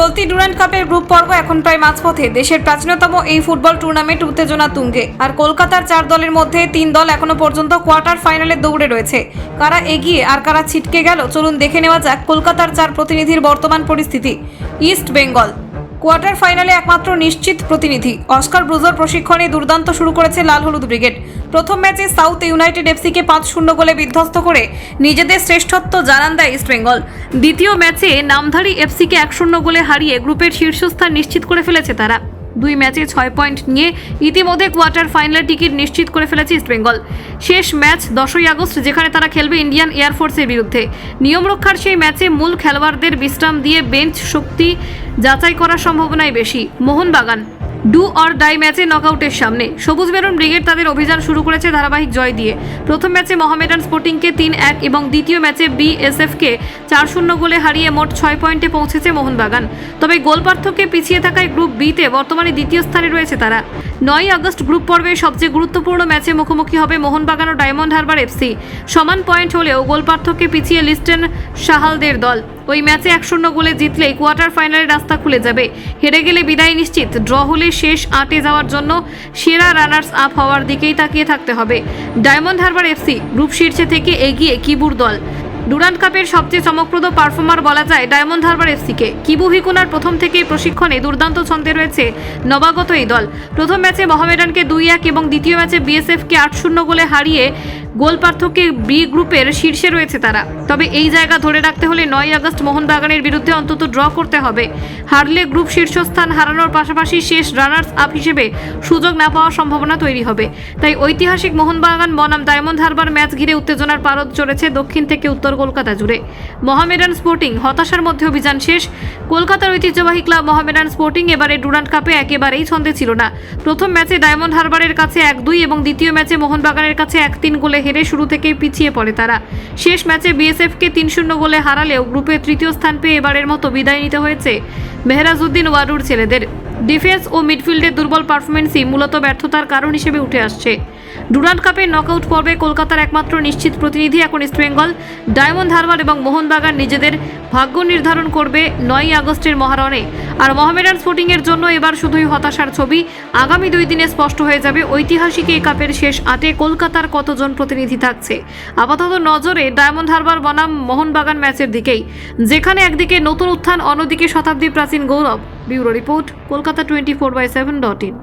চলতি ডুরান্ড কাপের গ্রুপ পর্ব এখন প্রায় মাঝপথে। দেশের প্রাচীনতম এই ফুটবল টুর্নামেন্ট উত্তেজনা তুঙ্গে। আর কলকাতার চার দলের মধ্যে তিন দল এখনও পর্যন্ত কোয়ার্টার ফাইনালে দৌড়ে রয়েছে। কারা এগিয়ে আর কারা ছিটকে গেল, চলুন দেখে নেওয়া যাক কলকাতার চার প্রতিনিধির বর্তমান পরিস্থিতি। ইস্ট বেঙ্গল কোয়ার্টার ফাইনালে একমাত্র নিশ্চিত প্রতিনিধি। অস্কার ব্রুজোর প্রশিক্ষণে দুর্দান্ত শুরু করেছে লাল হলুদ ব্রিগেড। প্রথম ম্যাচে সাউথ ইউনাইটেড এফসিকে পাঁচ শূন্য গোলে বিধ্বস্ত করে নিজেদের শ্রেষ্ঠত্ব জানান দেয় ইস্টবেঙ্গল দ্বিতীয় ম্যাচে নামধারী এফসিকে এক শূন্য গোলে হারিয়ে গ্রুপের শীর্ষস্থান নিশ্চিত করে ফেলেছে তারা। দুই ম্যাচে ছয় পয়েন্ট নিয়ে ইতিমধ্যে কোয়ার্টার ফাইনালের টিকিট নিশ্চিত করে ফেলেছে ইস্টবেঙ্গল শেষ ম্যাচ দশই আগস্ট, যেখানে তারা খেলবে ইন্ডিয়ান এয়ারফোর্সের বিরুদ্ধে। নিয়ম রক্ষার সেই ম্যাচে মূল খেলোয়াড়দের বিশ্রাম দিয়ে বেঞ্চ শক্তি যাচাই করার সম্ভাবনাই বেশি। মোহনবাগান ডু অর ডাই ম্যাচে নকআউটের সামনে। সবুজ মেরুন ব্রিগেড তাদের অভিযান শুরু করেছে ধারাবাহিক জয় দিয়ে। প্রথম ম্যাচে মহামেডান স্পোর্টিংকে তিন এক এবং দ্বিতীয় ম্যাচে বিএসএফকে চার শূন্য গোলে হারিয়ে মোট ছয় পয়েন্টে পৌঁছেছে মোহনবাগান। তবে গোল পার্থক্যে পিছিয়ে থাকায় গ্রুপ বিতে বর্তমানে দ্বিতীয় স্থানে রয়েছে তারা। নয় আগস্ট গ্রুপ পর্বে সবচেয়ে গুরুত্বপূর্ণ ম্যাচে মুখোমুখি হবে মোহনবাগান ও ডায়মন্ড হারবার এফসি সমান পয়েন্ট হলেও গোল পার্থক্যে পিছিয়ে লিস্টেন সাহালদের দল। ওই ম্যাচে এক শূন্য গোলে জিতলেই কোয়ার্টার ফাইনালে রাস্তা খুলে যাবে। হেরে গেলে বিদায় নিশ্চিত। ড্র হলে শেষ আটে যাওয়ার জন্য সেরা রানার্স আপ হওয়ার দিকেই তাকিয়ে থাকতে হবে। ডায়মন্ড হারবার এফসি গ্রুপ শীর্ষে থেকে এগিয়ে কিবুর দল। ডুরান্ড কাপের সবচেয়ে চমকপ্রদ পারফর্মার বলা যায় ডায়মন্ড হারবার এফসিকে কিবু ভিকুনার প্রথম থেকেই প্রশিক্ষণে দুর্দান্ত ছন্দে রয়েছে নবাগত এই দল। প্রথম ম্যাচে মহামেডানকে দুই এক এবং দ্বিতীয় ম্যাচে বিএসএফকে আট শূন্য গোলে হারিয়ে গোল পার্থক্যে বি গ্রুপের শীর্ষে রয়েছে তারা। তবে এই জায়গা ধরে রাখতে হলে নয় আগস্ট মোহনবাগানের বিরুদ্ধে অন্তত ড্র করতে হবে। হারলে গ্রুপ শীর্ষস্থান হারানোর পাশাপাশি শেষ রানার্স আপ হিসেবে সুযোগ না পাওয়ার সম্ভাবনা তৈরি হবে। তাই ঐতিহাসিক মোহনবাগান, বনাম, ডায়মন্ড হারবার ম্যাচ ঘিরে উত্তেজনার পারদ চড়েছে দক্ষিণ থেকে উত্তর কলকাতা জুড়ে। মহামেডান স্পোর্টিং হতাশার মধ্যে অভিযান শেষ। কলকাতার ঐতিহ্যবাহী ক্লাব মহামেডান স্পোর্টিং এবারে ডুরান্ড কাপে একেবারেই ছন্দে ছিল না। প্রথম ম্যাচে ডায়মন্ড হারবারের কাছে এক দুই এবং দ্বিতীয় ম্যাচে মোহনবাগানের কাছে এক তিন গোলে হেরে শুরু থেকেই পিছিয়ে পড়ে তারা। শেষ ম্যাচে বিএসএফকে তিন শূন্য গোলে হারালেও গ্রুপে তৃতীয় স্থান পেয়ে এবারের মতো বিদায় নিতে হয়েছে মেহরাজউদ্দিন ওয়ারুর ছেলেদের। ডিফেন্স ও মিডফিল্ডের দুর্বল পারফরমেন্সই মূলত ব্যর্থতার কারণ হিসেবে উঠে আসছে। ডুরান্ড কাপের নকআউট পর্বে কলকাতার একমাত্র নিশ্চিত প্রতিনিধি এখন ইস্টবেঙ্গল ডায়মন্ড হারবার এবং মোহনবাগান নিজেদের ভাগ্য নির্ধারণ করবে নয়ই আগস্টের মহারণে। আর মহামেডান স্পোর্টিংয়ের জন্য এবার শুধুই হতাশার ছবি। আগামী দুই দিনে স্পষ্ট হয়ে যাবে ঐতিহাসিক এই কাপের শেষ আটে কলকাতার কতজন প্রতিনিধি থাকছে। আপাতত নজরে ডায়মন্ড হারবার বনাম মোহনবাগান ম্যাচের দিকেই। যেখানে একদিকে নতুন উত্থান, অন্যদিকে শতাব্দী প্রাচীন গৌরব। Bureau report, Kolkata twenty four by seven dot in.